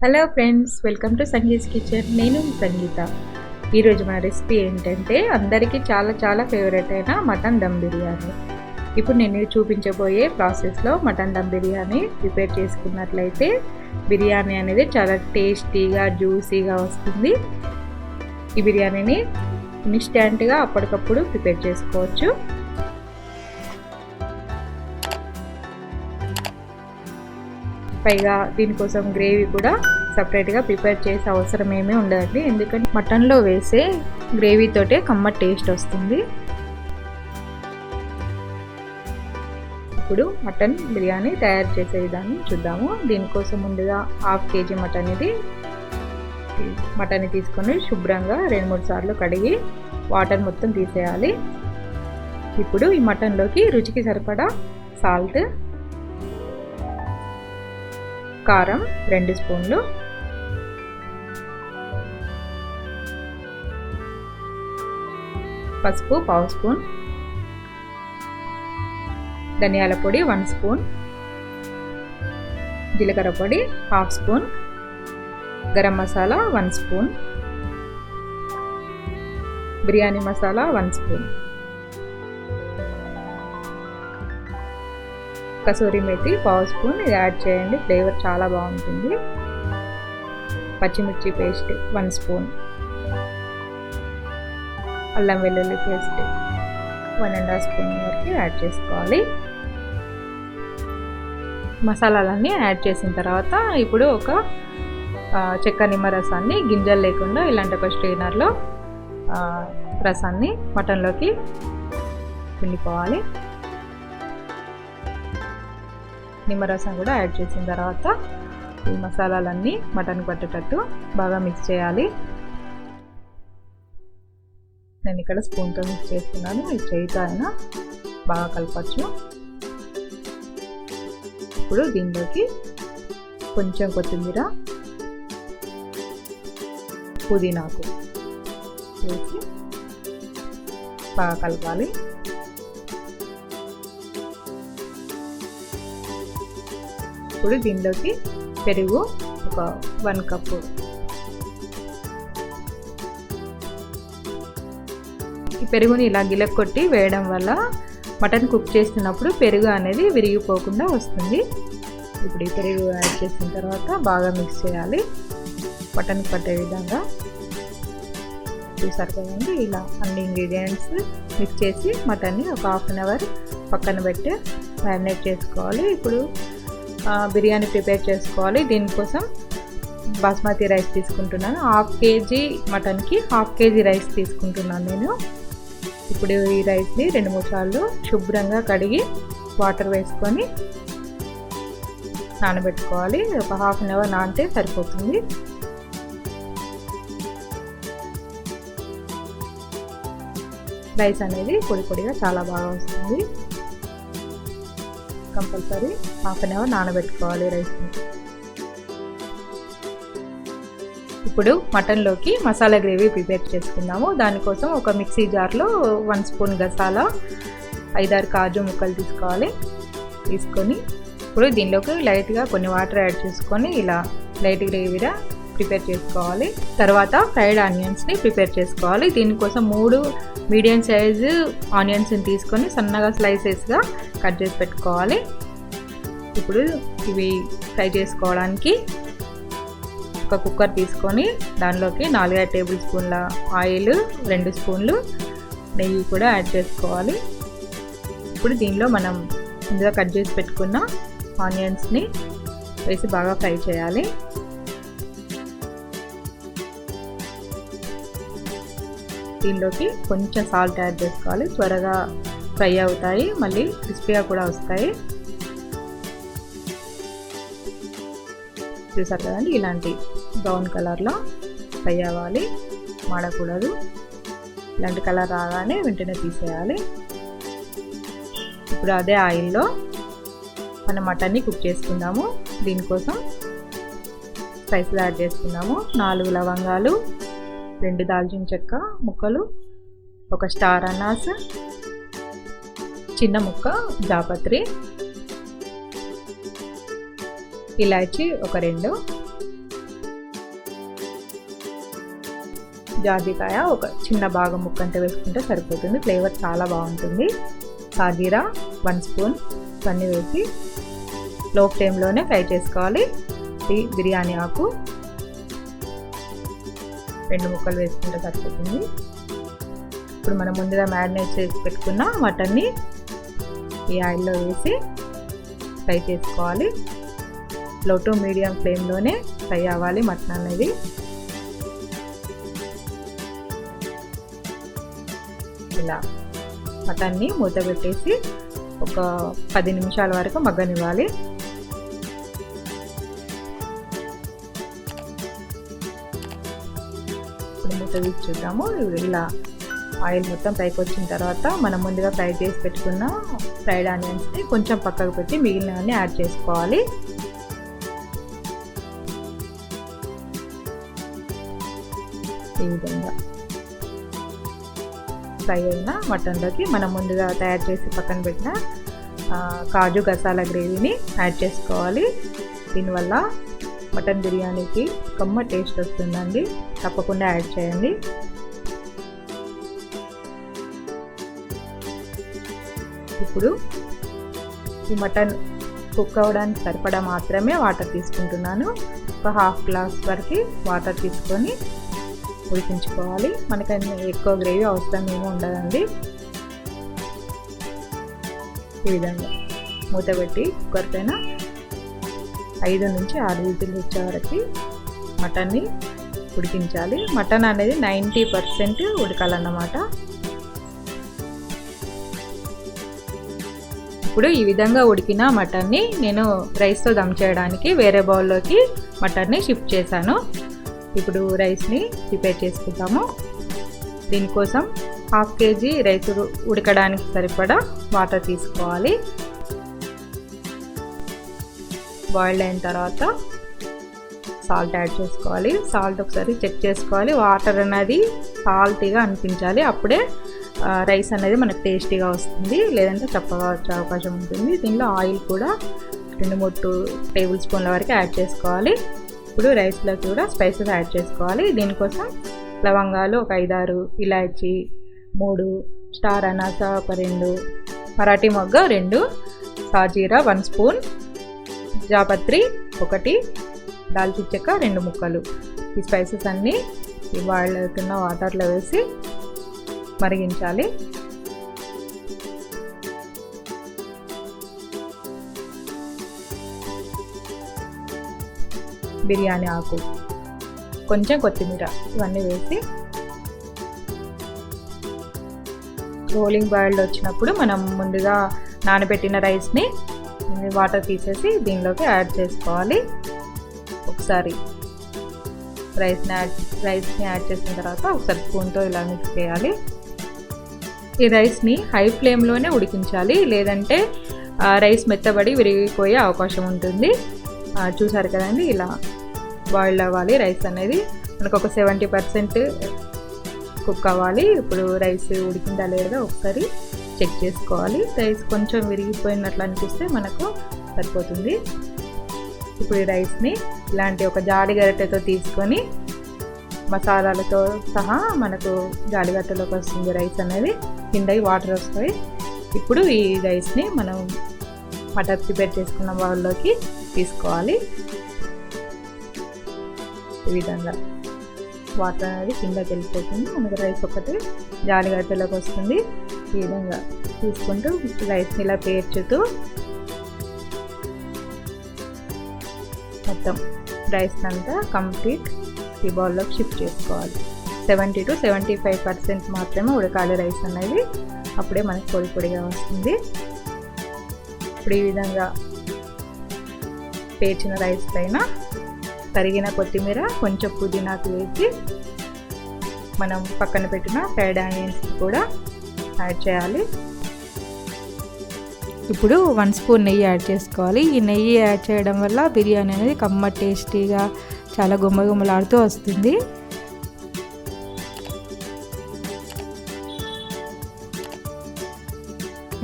Hello friends welcome to Sangeet kitchen నేను సంగీత. ఈరోజు మన రెసిపీ ఏంటంటే అందరికీ చాలా చాలా ఫేవరెట్ అయిన మటన్ దమ్ బిర్యానీ. ఇప్పుడు నేను చూపించబోయే ప్రాసెస్లో మటన్ దమ్ బిర్యానీ ప్రిపేర్ చేసుకున్నట్లయితే బిర్యానీ అనేది చాలా టేస్టీగా జ్యూసీగా వస్తుంది. ఈ బిర్యానీని ఇన్స్టాంట్గా అప్పటికప్పుడు ప్రిపేర్ చేసుకోవచ్చు. పైగా దీనికోసం గ్రేవీ కూడా సపరేట్గా ప్రిపేర్ చేసే అవసరం ఏమీ ఉండదండి. ఎందుకంటే మటన్లో వేసే గ్రేవీతోటే కమ్మ టేస్ట్ వస్తుంది. ఇప్పుడు మటన్ బిర్యానీ తయారు చేసే విధానం చూద్దాము. దీనికోసం ముందుగా హాఫ్ కేజీ మటన్ ఇది. మటన్ తీసుకొని శుభ్రంగా రెండు మూడు సార్లు కడిగి వాటర్ మొత్తం తీసేయాలి. ఇప్పుడు ఈ మటన్లోకి రుచికి సరిపడా సాల్ట్ కారం రెండు స్పూన్లు. పసుపు పావు స్పూన్. ధనియాల పొడి వన్ స్పూన్. జీలకర్ర పొడి half spoon. Garam masala one spoon. Biryani masala one spoon. Kasuri methi పావు స్పూన్. ఇది యాడ్ చేయండి. ఫ్లేవర్ చాలా బాగుంటుంది. పచ్చిమిర్చి పేస్ట్ వన్ స్పూన్. అల్లం వెల్లుల్లి paste one and half spoon వరకు యాడ్ చేసుకోవాలి. మసాలాలన్నీ యాడ్ చేసిన తర్వాత ఇప్పుడు ఒక చెక్క నిమ్మ రసాన్ని గింజలు లేకుండా ఇలాంటి ఒక స్ట్రైనర్లో రసాన్ని మటన్లోకి పిండిపోవాలి నిమ్మరసం కూడా యాడ్ చేసిన తర్వాత ఈ మసాలాలన్నీ మటన్ పట్టేటట్టు బాగా మిక్స్ చేయాలి. నేను ఇక్కడ స్పూన్తో మిక్స్ చేస్తున్నాను. ఈ చేయితో అయినా బాగా కలపచ్చు. ఇప్పుడు దీనిలోకి కొంచెం కొత్తిమీర పుదీనాకు వేసి బాగా కలపాలి. ఇప్పుడు దీనిలోకి పెరుగు ఒక వన్ కప్పు. ఈ పెరుగుని ఇలా గిలక్కొట్టి వేయడం వల్ల మటన్ కుక్ చేస్తున్నప్పుడు పెరుగు అనేది విరిగిపోకుండా వస్తుంది. ఇప్పుడు ఈ పెరుగు యాడ్ చేసిన తర్వాత బాగా మిక్స్ చేయాలి. మటన్ పట్టే విధంగా. చూసారు కదండి ఇలా అన్ని ఇంగ్రీడియంట్స్ మిక్స్ చేసి మటన్ని ఒక హాఫ్ అన్ అవర్ పక్కన పెట్టి మ్యారినేట్ చేసుకోవాలి. ఇప్పుడు బిర్యానీ ప్రిపేర్ చేసుకోవాలి. దీనికోసం బాస్మతి రైస్ తీసుకుంటున్నాను. హాఫ్ కేజీ మటన్కి హాఫ్ కేజీ రైస్ తీసుకుంటున్నాను నేను. ఇప్పుడు ఈ రైస్ని రెండు మూడు సార్లు శుభ్రంగా కడిగి వాటర్ వేసుకొని నానబెట్టుకోవాలి. ఒక హాఫ్ అన్ అవర్ నానితే సరిపోతుంది. రైస్ అనేది పొడి పొడిగా చాలా బాగా వస్తుంది. కంపల్సరీ హాఫ్ అన్ అవర్ నానబెట్టుకోవాలి రైస్ని ఇప్పుడు మటన్లోకి మసాలా గ్రేవీ ప్రిపేర్ చేసుకుందాము. దానికోసం ఒక మిక్సీ జార్లో వన్ స్పూన్ గసాలా ఐదారు కాజు ముక్కలు తీసుకోవాలి. తీసుకొని ఇప్పుడు దీనిలోకి లైట్గా కొన్ని వాటర్ యాడ్ చేసుకొని ఇలా లైట్ గ్రేవీగా ప్రిపేర్ చేసుకోవాలి. తర్వాత ఫ్రైడ్ ఆనియన్స్ని ప్రిపేర్ చేసుకోవాలి. దీనికోసం మూడు మీడియం సైజు ఆనియన్స్ని తీసుకొని సన్నగా స్లైసెస్గా కట్ చేసి పెట్టుకోవాలి. ఇప్పుడు ఇవి ఫ్రై చేసుకోవడానికి ఒక కుక్కర్ తీసుకొని దానిలోకి నాలుగైదు టేబుల్ స్పూన్ల ఆయిల్ రెండు స్పూన్లు నెయ్యి కూడా యాడ్ చేసుకోవాలి. ఇప్పుడు దీనిలో మనం ముందుగా కట్ చేసి పెట్టుకున్న ఆనియన్స్ని వేసి బాగా ఫ్రై చేయాలి. దీనిలోకి కొంచెం సాల్ట్ యాడ్ చేసుకోవాలి. త్వరగా ఫ్రై అవుతాయి మళ్ళీ క్రిస్పీగా కూడా వస్తాయి. చూసారు కదండి ఇలాంటి బ్రౌన్ కలర్లో ఫ్రై అవ్వాలి. మాడకూడదు. ఇలాంటి కలర్ రాగానే వెంటనే తీసేయాలి. ఇప్పుడు అదే ఆయిల్లో మనం మటన్ని కుక్ చేసుకుందాము. దీనికోసం స్పైసెస్ యాడ్ చేసుకుందాము. నాలుగు లవంగాలు రెండు దాల్చిన చెక్క ముక్కలు ఒక స్టార్ అనాస్ చిన్న ముక్క జాపత్రి ఇలాచి ఒక రెండు జాజికాయ ఒక చిన్న భాగం ముక్క అంటే వేసుకుంటే సరిపోతుంది. ఫ్లేవర్ చాలా బాగుంటుంది. సాజీరా వన్ స్పూన్ ఇవన్నీ వేసి లో ఫ్లేమ్లోనే ఫ్రై చేసుకోవాలి. బిర్యానీ ఆకు. రెండు ముక్కలు వేసుకుంటే సరిపోతుంది. ఇప్పుడు మనం ముందుగా మ్యారినేట్ చేసి పెట్టుకున్న మటన్ని ఈ ఆయిల్లో వేసి ఫ్రై చేసుకోవాలి. లో టు మీడియం ఫ్లేమ్లోనే ఫ్రై అవ్వాలి మటన్ అనేది. ఇలా మటన్ని మూత పెట్టేసి ఒక పది నిమిషాల వరకు మగ్గనివ్వాలి. ఇప్పుడు మూత తీసి చూద్దాము. ఇలా ఆయిల్ మొత్తం పైకి వచ్చిన తర్వాత మనం ముందుగా ఫ్రై చేసి పెట్టుకున్న ఫ్రైడ్ ఆనియన్స్ని కొంచెం పక్కకు పెట్టి మిగిలినవన్నీ యాడ్ చేసుకోవాలి. ఈ విధంగా ఫ్రై అయిన మటన్లోకి మనం ముందుగా తయారు చేసి పక్కన పెట్టిన కాజు గసాల గ్రేవీని యాడ్ చేసుకోవాలి. దీనివల్ల మటన్ బిర్యానీకి కమ్మ టేస్ట్ వస్తుందండి. తప్పకుండా యాడ్ చేయండి. ఇప్పుడు ఈ మటన్ కుక్ అవ్వడానికి సరిపడా మాత్రమే వాటర్ తీసుకుంటున్నాను. ఒక హాఫ్ గ్లాస్ వరకు వాటర్ తీసుకొని ఉడికించుకోవాలి. మనకన్నీ ఎక్కువ గ్రేవీ అవసరం ఏమీ ఉండదండి. ఈ విధంగా మూత పెట్టి కుక్కర్ పైన ఐదు నుంచి ఆరు విజిల్లు వచ్చే వరకు మటన్ని ఉడికించాలి. మటన్ అనేది నైంటీ పర్సెంట్ ఉడకాలన్నమాట. ఇప్పుడు ఈ విధంగా ఉడికిన మటన్ని నేను రైస్తో దమ్ చేయడానికి వేరే బౌల్లోకి మటన్ని షిఫ్ట్ చేశాను. ఇప్పుడు రైస్ని ప్రిపేర్ చేసుకుంటాము దీనికోసం హాఫ్ కేజీ రైస్ ఉడకడానికి సరిపడా వాటర్ తీసుకోవాలి. బాయిల్డ్ అయిన తర్వాత సాల్ట్ యాడ్ చేసుకోవాలి. సాల్ట్ ఒకసారి చెక్ చేసుకోవాలి. వాటర్ అనేది సాల్టీగా అనిపించాలి. అప్పుడే రైస్ అనేది మనకు టేస్టీగా వస్తుంది లేదంటే చప్పగా వచ్చే అవకాశం ఉంటుంది. దీనిలో ఆయిల్ కూడా రెండు మూడు టేబుల్ స్పూన్ల వరకు యాడ్ చేసుకోవాలి. ఇప్పుడు రైస్లో కూడా స్పైసెస్ యాడ్ చేసుకోవాలి. దీనికోసం లవంగాలు ఒక ఐదారు ఇలాచి మూడు స్టార్ అనాస ఒక రెండు మరాఠీ మొగ్గ రెండు సాజీరా వన్ స్పూన్ జాపత్రి ఒకటి దాల్చిన చెక్క రెండు ముక్కలు. ఈ స్పైసెస్ అన్నీ ఈ బాయిల్ అవుతున్న వాటర్లో వేసి మరిగించాలి. బిర్యానీ ఆకు కొంచెం కొత్తిమీర ఇవన్నీ వేసి రోలింగ్ బాయిల్డ్ వచ్చినప్పుడు మనం ముందుగా నానబెట్టిన రైస్ని వాటర్ తీసేసి దీనిలోకి యాడ్ చేసుకోవాలి. ఒకసారి రైస్ని యాడ్ రైస్ని యాడ్ చేసిన తర్వాత ఒకసారి స్పూన్తో ఇలా మిక్స్ చేయాలి. ఈ రైస్ని హై ఫ్లేమ్లోనే ఉడికించాలి. లేదంటే రైస్ మెత్తబడి విరిగిపోయే అవకాశం ఉంటుంది. చూసారు కదండి ఇలా బాయిల్ అవ్వాలి. రైస్ అనేది మనకు ఒక సెవెంటీ పర్సెంట్ కుక్ అవ్వాలి. ఇప్పుడు రైస్ ఉడికిందా లేదా ఒకసారి చెక్ చేసుకోవాలి. రైస్ కొంచెం విరిగిపోయినట్లు అనిపిస్తే మనకు సరిపోతుంది. ఇప్పుడు ఈ రైస్ని ఇలాంటి ఒక జాడి గరిటెతో తీసుకొని మసాలాలతో సహా మనకు జాడిగట్టలోకి వస్తుంది రైస్ అనేది. కిందకి వాటర్ వస్తాయి. ఇప్పుడు ఈ రైస్ని మనం మటర్ ప్రిపేర్ చేసుకున్న బౌల్లోకి తీసుకోవాలి. ఈ విధంగా వాటర్ అనేది కిందకి వెళ్ళిపోతుంది. మనకు రైస్ ఒకటి జాలిగడ్డలోకి వస్తుంది. ఈ విధంగా తీసుకుంటూ రైస్ని ఇలా పేర్చుతూ మొత్తం రైస్ అంతా కంప్లీట్ ఈ బౌల్లోకి షిఫ్ట్ చేసుకోవాలి. Seventy to seventy five percent మాత్రమే ఉడకాలి రైస్ అనేది. అప్పుడే మనకి పొడి పొడిగా వస్తుంది. ఇప్పుడు ఈ విధంగా పేర్చిన రైస్ పైన తరిగిన కొత్తిమీర కొంచెం పుదీనాకు వేసి మనం పక్కన పెట్టిన ఫ్రైడ్ ఆనియన్స్ కూడా యాడ్ చేయాలి. ఇప్పుడు వన్ స్పూన్ నెయ్యి యాడ్ చేసుకోవాలి. ఈ నెయ్యి యాడ్ చేయడం వల్ల బిర్యానీ అనేది కమ్మ టేస్టీగా చాలా గుమ్మగుమ్మలాడుతూ వస్తుంది.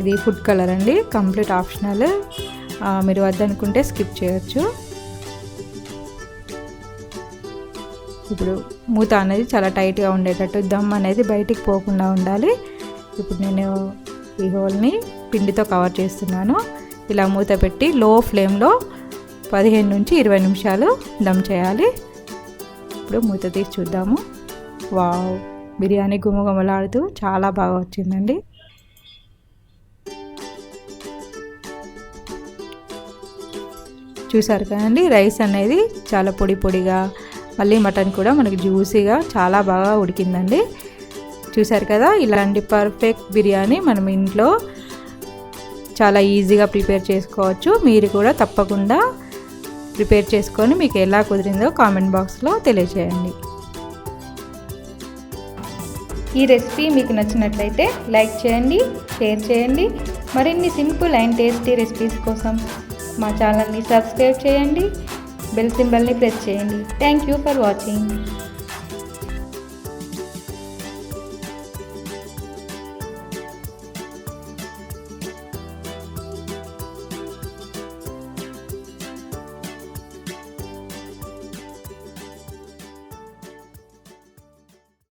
ఇది ఫుడ్ కలర్ అండి కంప్లీట్ ఆప్షనల్. మీరు వద్దనుకుంటే స్కిప్ చేయొచ్చు. ఇప్పుడు మూత అనేది చాలా టైట్గా ఉండేటట్టు దమ్ అనేది బయటికి పోకుండా ఉండాలి. ఇప్పుడు నేను ఈ హోల్ని పిండితో కవర్ చేస్తున్నాను. ఇలా మూత పెట్టి లో ఫ్లేమ్లో పదిహేను నుంచి ఇరవై నిమిషాలు దమ్ చేయాలి. ఇప్పుడు మూత తీసి చూద్దాము. వావ్ బిర్యానీ గుమగుమలాడుతూ చాలా బాగా వచ్చిందండి. చూసారు కదండి రైస్ అనేది చాలా పొడి పొడిగా మళ్ళీ మటన్ కూడా మనకి జ్యూసీగా చాలా బాగా ఉడికిందండి. చూసారు కదా ఇలాంటి పర్ఫెక్ట్ బిర్యానీ మనం ఇంట్లో చాలా ఈజీగా ప్రిపేర్ చేసుకోవచ్చు. మీరు కూడా తప్పకుండా ప్రిపేర్ చేసుకొని మీకు ఎలా కుదిరిందో కామెంట్ బాక్స్లో తెలియజేయండి ఈ రెసిపీ మీకు నచ్చినట్లయితే లైక్ చేయండి షేర్ చేయండి. మరిన్ని సింపుల్ అండ్ టేస్టీ రెసిపీస్ కోసం మా ఛానల్ని సబ్స్క్రైబ్ చేయండి. బెల్ సింబల్ని ప్రెస్ చేయండి. Thank you for watching.